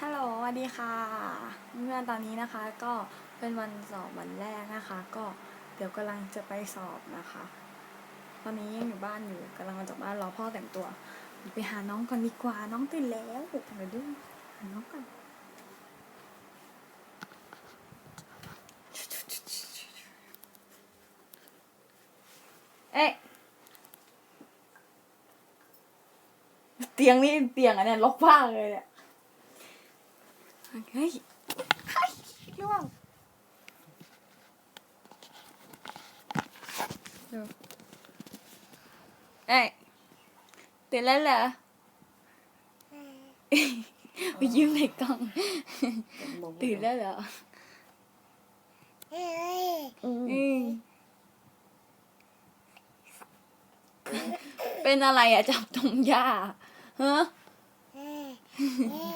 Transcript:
ฮัลโหลสวัสดีค่ะเมื่อนตอนนี้นะคะก็เป็นวันสอบวันแรกนะคะ ก็เดี๋ยวกำลังจะไปสอบนะคะ ตอนนี้ยังอยู่บ้านอยู่กำลังมาจากบ้านรอพ่อแต่งตัวไปหาน้องก่อนดีกว่าน้องตื่นแล้วเดี๋ยวดูหาน้องก่อนเอ๊ะเตียงนี่เตียงอันเนี้ยลกมากเลยเนี่ย เฮ้ยเฮ้ยล่วงดูเอ้ยตื่นแล้วเหรอไปยืมในกล้อง ตื่นแล้วเหรอเป็นอะไรอะจับตรงหญ้าฮะแล้วบาย